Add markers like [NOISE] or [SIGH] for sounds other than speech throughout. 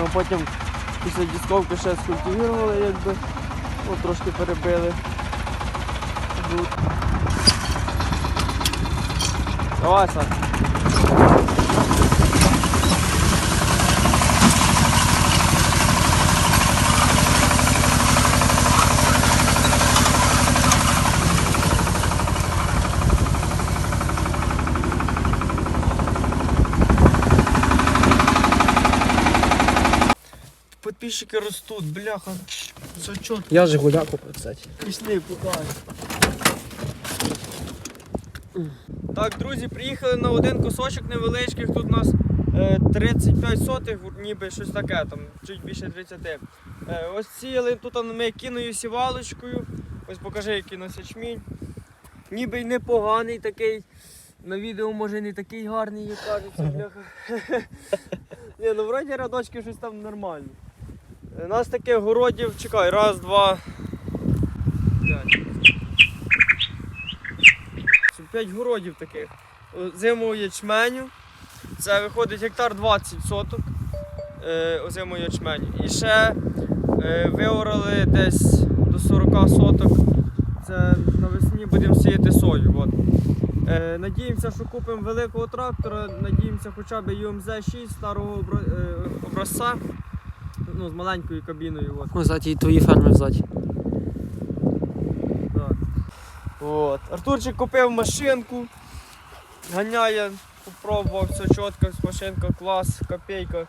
Ми потім після дісковки ще скультивували, якби. Ну, трошки перебили. Давай, Саш. Подписчики ростуть, бляха. Чітко. Я Жигуля купив, кстати. Пішли, покажу. Так, друзі, приїхали на один кусочок невеличких. Тут у нас е, 35 сотих, ніби щось таке, там, чуть більше 30. Е, ось сіяли тут ми кіною сівалочкою. Ось покажи, який у нас ячмінь. Ніби й непоганий такий. На відео може не такий гарний, як кажеться, бляха. [LAUGHS] Ні, ну вроді рядочки щось там нормально. Е, У нас таких городів, чекай, раз, два, п'ять. П'ять городів таких. Озимого ячменю. Це виходить гектар 20 соток е, озимого ячменю. І ще е, виорали десь до 40 соток. Це навесні будемо сіяти сою. От. Е, надіємося, що купимо великого трактора, надіємося хоча б UMZ 6 старого е, образця. Ну, з маленькою кабіною. От. Ось ззаді і твої ферми ззаді. Так. От. Артурчик купив машинку, ганяє, попробував, все чітко, машинка клас, копійка,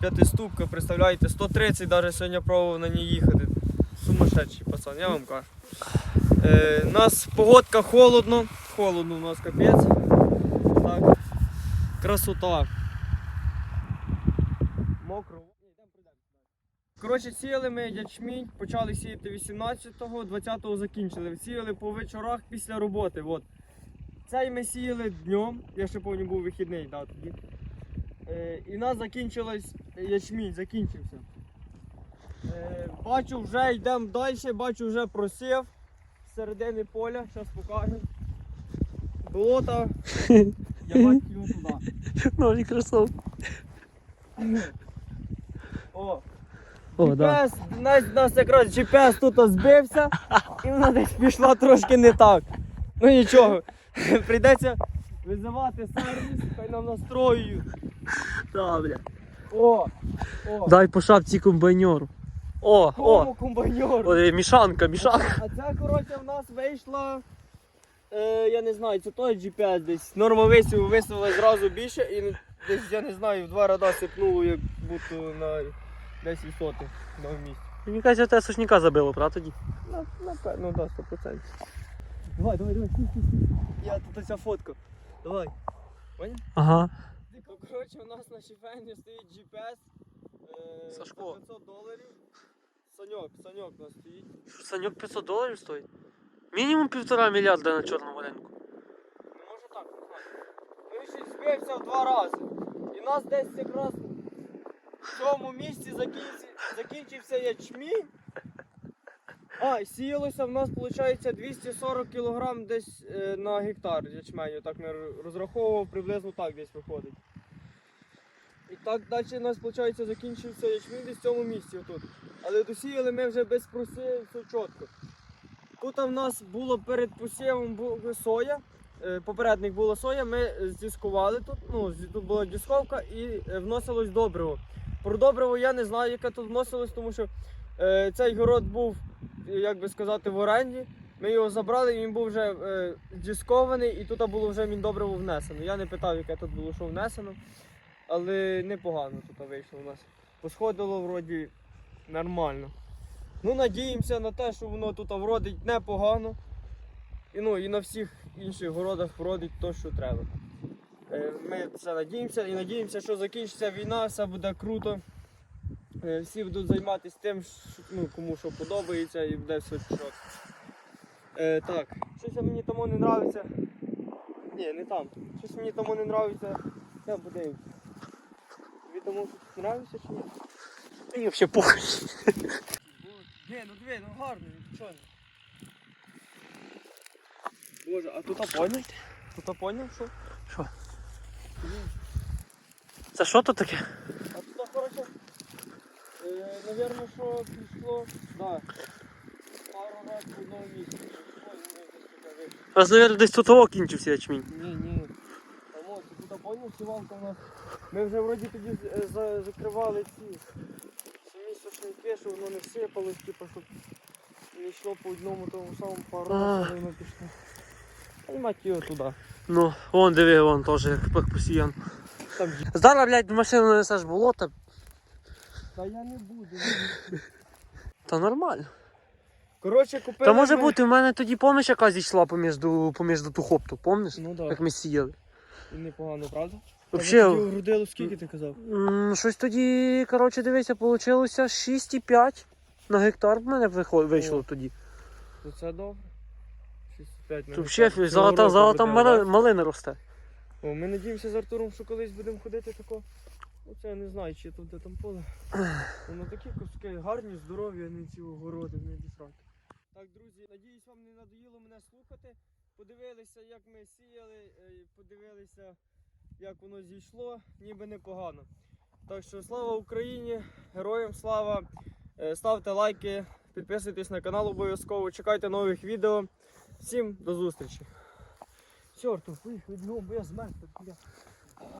п'ятиступка, представляєте, 130 навіть сьогодні пробував на ній їхати. Сумасшедший пацан, я вам кажу. Е, у нас погодка холодно, холодно у нас капець. Так. Красота. Коротше, сіяли ми ячмінь, почали сіяти 18-го, 20-го закінчили. Сіяли по вечорах після роботи. От. Цей ми сіяли днем, я ще повні був вихідний да, тоді. Е, і у нас закінчилось ячмінь, закінчився. Е, бачу, вже йдемо далі, бачу, вже просів з середини поля, зараз покажемо. Болото. Я [LAUGHS] бачу його туди. Нові кросовки. О, О, да. GPS, нас, нас якраз GPS тут збився, і вона десь пішла трошки не так. Ну нічого, [LAUGHS] прийдеться визивати сервіс, хай нам настроюють. Да, бля. О! О! Дай по шапці комбайнеру. О, Кому о. комбайнер? О, е, мішанка, мішанка. А ця, коротше, в нас вийшла. Е, я не знаю, це той GPS десь. Норма висіву висунула зразу більше і десь, я не знаю, в два ряда сипнуло, як будто на 10 сотих на місці. Мені кажеться, те сушняка забило, правда тоді? На, напевно, да, 100%. Давай, давай, давай, стій, стій, стій. Я тут ось фотку. Давай. Понял? Ага. Ну, коротше, у нас на шифені стоїть GPS. Е, Сашко. за 500 доларів. Саньок, Саньок у нас стоїть. Саньок 500 доларів стоїть. Мінімум півтора мільярда на чорному ринку. Ну може так, не знаю. Він ще збився в два рази. І нас десь якраз в цьому місці закінчився, ячмінь. А, сіялося в нас, виходить, 240 кг десь е, на гектар ячменю. Так ми розраховував, приблизно так десь виходить. І так далі у нас, виходить, закінчився ячмінь десь в цьому місці. Отут. Але досіяли ми вже без все чітко. Тут в нас було перед посівом соя. Е, Попередник була соя, ми здіскували тут. Ну, тут була дісковка і е, вносилось добриво. Про добриво я не знаю, яке тут вносилось, тому що е, цей город був, як би сказати, в оренді. Ми його забрали, він був вже е, діскований, і тут було вже міндобриво внесено. Я не питав, яке тут було що внесено, але непогано тут вийшло у нас. Посходило вроді нормально. Ну, надіємося на те, що воно тут вродить непогано. І, ну, і на всіх інших городах вродить те, що треба. Ми це надіємося і надіємося, що закінчиться війна, все буде круто. Е, Всі будуть займатися тим, що- ну, кому що подобається і буде все чітко. Е, так, щось мені тому не подобається. Ні, не там. Щось мені тому не подобається. Я подивимось. Тобі тому подобається чи ні? Мені взагалі похуй. Ні, ну диви, ну гарно, ну чого? Боже, а тут поняв? Тут поняв, що? Це що тут таке? А тут, коротше, Навірно, що пішло, да. Пару раз в одному місці. Раз, мабуть, десь тут того кінчився ячмінь. Ні, ні. Там от, тут поняв, сівалка у нас. Ми вже вроді тоді з- е, за- закривали ці самі сушники, щоб воно не всипалось, типу, щоб не йшло по одному тому самому пару А. разів, воно пішло. Та й мать його туди. Ну, вон диви, вон теж як як посіян. Там, Зараз, блядь, машину несеш болото. та я не буду. Та нормально. Коротше, купили Та може ми- бути, в мене тоді поміж яка зійшла поміж, поміж ту хопту, помниш? Ну Як ми сіяли. і непогано, правда? Вообще, тоді грудило скільки ти казав? щось тоді, коротше, дивися, вийшло 6,5 на гектар в мене вийшло О. тоді. То це добре. 6,5 Тут золота, золота мали- малина росте. О, ми надіємося з Артуром, що колись будемо ходити тако. Оце я не знаю, чи тут де там поле. [SIGHS] Воно такі куски гарні, здорові, а не ці огороди, не дісрати. Так, друзі, надіюсь, вам не надоїло мене слухати. Подивилися, як ми сіяли, е, подивилися, як воно зійшло, ніби непогано. Так що слава Україні, героям слава. Е, Ставте лайки, підписуйтесь на канал обов'язково, чекайте нових відео. Всім до зустрічі. Чорту, поїхали, бо я змерз.